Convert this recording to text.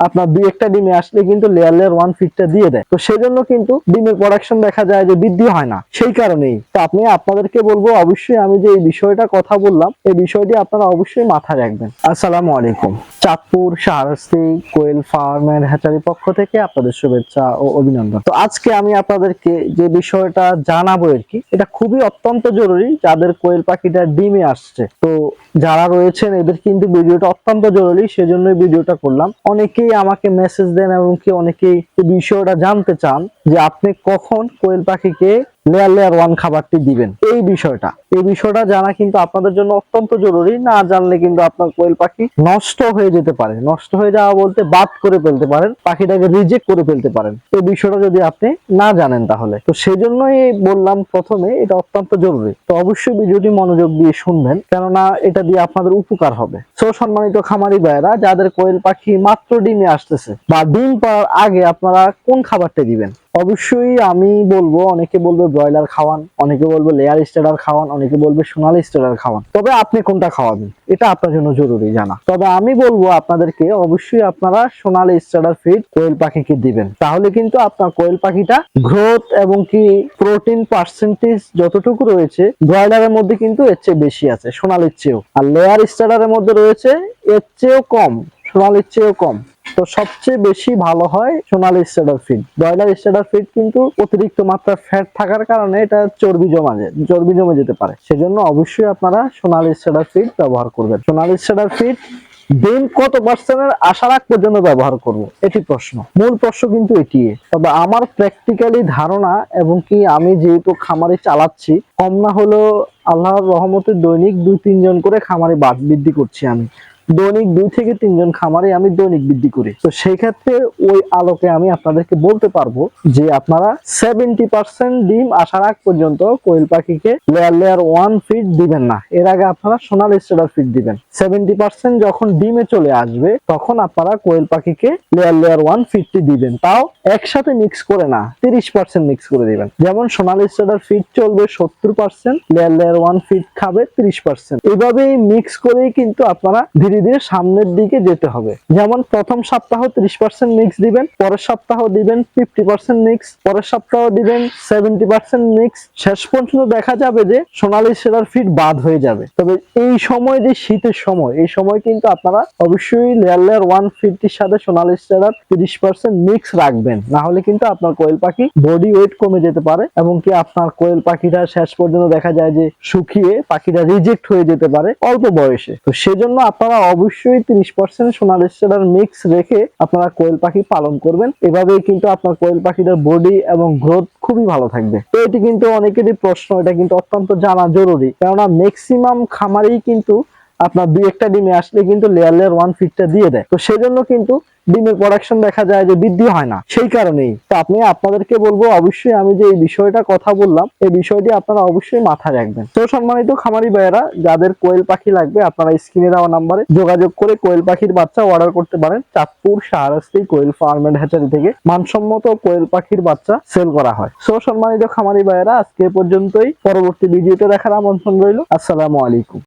আপনার দুই একটা ডিমে আসলে কিন্তু লেয়ার লেয়ার ওয়ান ফিটটা দিয়ে দেয়। তো সেজন্য কিন্তু ডিমের প্রোডাকশন দেখা যায় যে বৃদ্ধি হয় না। সেই কারণেই তো আপনি আপনাদেরকে বলব, অবশ্যই আমি যে এই বিষয়টা কথা বললাম, এই বিষয়টি আপনারা অবশ্যই মাথায় রাখবেন। আসসালামু আলাইকুম। Chandpur Shahrasti quail farm and hatchery পক্ষ থেকে আপনাদের শুভেচ্ছা ও অভিনন্দন। তো আজকে আমি আপনাদেরকে যে বিষয়টা জানাব আর কি, এটা খুবই অত্যন্ত জরুরি যাদের কোয়েল পাখিটা ডিমে আসছে। তো যারা রয়েছেন, এদের কিন্তু ভিডিওটা অত্যন্ত জরুরি, সেজন্যই ভিডিওটা করলাম। অনেকেই আমাকে মেসেজ দেন এবং কি অনেকেই বিষয়টা জানতে চান যে আপনি কখন কোয়েল পাখিকে লেয়ার লেয়ার ওয়ান খাবারটি দিবেন। এই বিষয়টা এই বিষয়টা জানা কিন্তু আপনাদের জন্য অত্যন্ত জরুরি, না জানলে কিন্তু আপনার কোয়েল পাখি নষ্ট হয়ে যেতে পারে। নষ্ট হয়ে যাওয়া বলতে বাদ করে ফেলতে পারেন, পাখিটাকে রিজেক্ট করে ফেলতে পারেন। এই বিষয়টা যদি আপনি না জানেন তাহলে। তো সেই জন্যই বললাম প্রথমে, এটা অত্যন্ত জরুরি। তো অবশ্যই ভিডিওটি মনোযোগ দিয়ে শুনবেন, কেননা এটা দিয়ে আপনাদের উপকার হবে। সো সম্মানিত খামারি ভাইয়েরা, যাদের কোয়েল পাখি মাত্র ডিমে আসতেছে, বা ডিম পাওয়ার আগে আপনারা কোন খাবারটা দিবেন? অবশ্যই আমি বলব, অনেকে বলবে ব্রয়লার খাওয়ান, অনেকে বলবে লেয়ার স্টেডার খাওয়ান, অনেকে বলবে সোনালি স্টেডার খাওয়ান। তবে আপনি কোনটা খাওয়াবেন? এটা আপনার জন্য জরুরি জানা। তবে আমি বলব আপনাদেরকে, অবশ্যই আপনারা সোনালি স্টেডার ফিড কোয়েল পাখিকে দিবেন। তাহলে কিন্তু আপনার কোয়েল পাখিটা গ্রোথ এবং কি প্রোটিন পার্সেন্টেজ যতটুকু রয়েছে, ব্রয়লারের মধ্যে কিন্তু এর চেয়ে বেশি আছে, সোনালির চেয়েও। আর লেয়ার স্টেডারের মধ্যে রয়েছে, এর চেয়েও কম, সোনালির চেয়েও কম। তো সবচেয়ে বেশি ভালো হয় Sonali starter feed. Broiler starter feed কিন্তু অতিরিক্ত মাত্রা ফ্যাট থাকার কারণে এটা চর্বি জমা যায়, চর্বি জমে যেতে পারে। সেজন্য অবশ্যই আপনারা সোনালি স্টেডার ফিড ব্যবহার করবেন। সোনালি স্টেডার ফিড ডিম কত পার্সেন্টের আশা রাখ পর্যন্ত ব্যবহার করব? এটি প্রশ্ন। মূল প্রশ্ন কিন্তু এটি। তবে আমার প্র্যাকটিক্যালি ধারণা এবং কি আমি যেহেতু খামারে চালাচ্ছি, কম না হলেও আল্লাহর রহমতে দৈনিক দুই তিনজন করে খামারে বাদ বৃদ্ধি করছি আমি। দৈনিক দুই থেকে তিনজন খামারে আমি দৈনিক বৃদ্ধি করি। তো সেই ক্ষেত্রে ওই আলোকে আমি আপনাদেরকে বলতে পারব যে আপনারা সেভেন্টি পার্সেন্ট ডিম আসার আগ পর্যন্ত কোয়েল পাখিকে লেয়ার লেয়ার ওয়ান ফিট দিবেন না। এর আগে আপনারা সোনালি স্টেডার ফিট দিবেন। সেভেন্টি পার্সেন্ট যখন ডিমে চলে আসবে, তখন আপনারা কোয়েল পাখিকে লেয়ার লেয়ার ওয়ান ফিটটি দিবেন। তাও একসাথে মিক্স করে না, তিরিশ পার্সেন্ট মিক্স করে দিবেন। যেমন সোনালি স্টেডার ফিট চলবে সত্তর percent layer layer one feed খাবে তিরিশ পার্সেন্ট এভাবেই মিক্স করেই কিন্তু আপনারা ধীরে ধীরে সামনের দিকে যেতে হবে। যেমন প্রথম সপ্তাহ ত্রিশ পার্সেন্ট মিক্স দিবেন, পরের সপ্তাহ দিবেন ফিফটি পার্সেন্ট মিক্স পরের সপ্তাহ দিবেন সেভেন্টি পার্সেন্ট মিক্স শেষ পর্যন্ত দেখা যাবে যে সোনালি সেলার ফিট বাদ হয়ে যাবে। তবে এই সময় যে শীতের সময়, এই সময় কিন্তু আপনারা অবশ্যই লেয়ার লেয়ার ওয়ান ফিফটির সাথে সোনালি সেলার তিরিশ পার্সেন্ট মিক্স রাখবেন। না হলে কিন্তু আপনার কোয়েল পাখি বডি ওয়েট কমে যেতে পারে এবং কি আপনার কোয়েল পাখিটা শেষ পর্যন্ত দেখা যায় যে শুকিয়ে পাখিটা রিজেক্ট হয়ে যেতে পারে অল্প বয়সে। তো সেজন্য আপনারা অবশ্যই তিরিশ পার্সেন্ট সোনার স্টেডার মিক্স রেখে আপনারা কোয়েল পাখি পালন করবেন। এভাবেই কিন্তু আপনার কোয়েল পাখিটার বডি এবং গ্রোথ খুবই ভালো থাকবে। তো এটি কিন্তু অনেকেরই প্রশ্ন, এটা কিন্তু অত্যন্ত জানা জরুরি। কেননা ম্যাক্সিমাম খামারেই কিন্তু আপনার দুই একটা ডিমে আসলে কিন্তু লেয়ার লেয়ার ওয়ান ফিটটা দিয়ে দেয়। তো সেজন্য কিন্তু ডিমের প্রোডাকশন দেখা যায় যে বৃদ্ধি হয় না। সেই কারণেই তো আপনি আপনাদেরকে বলব, অবশ্যই আমি যে এই বিষয়টা কথা বললাম, এই বিষয়টি আপনারা অবশ্যই মাথায় রাখবেন। তো সম্মানিত খামারি ভাইয়েরা, যাদের কোয়েল পাখি লাগবে, আপনারা স্ক্রিনে দেওয়া নাম্বারে যোগাযোগ করে কোয়েল পাখির বাচ্চা অর্ডার করতে পারেন। Chandpur Shahrasti quail farm and hatchery থেকে মানসম্মত কোয়েল পাখির বাচ্চা সেল করা হয়। সো সম্মানিত খামারি ভাইয়েরা, আজকে পর্যন্তই। পরবর্তী ভিডিওতে দেখার আমন্ত্রণ রইল। আসসালামু আলাইকুম।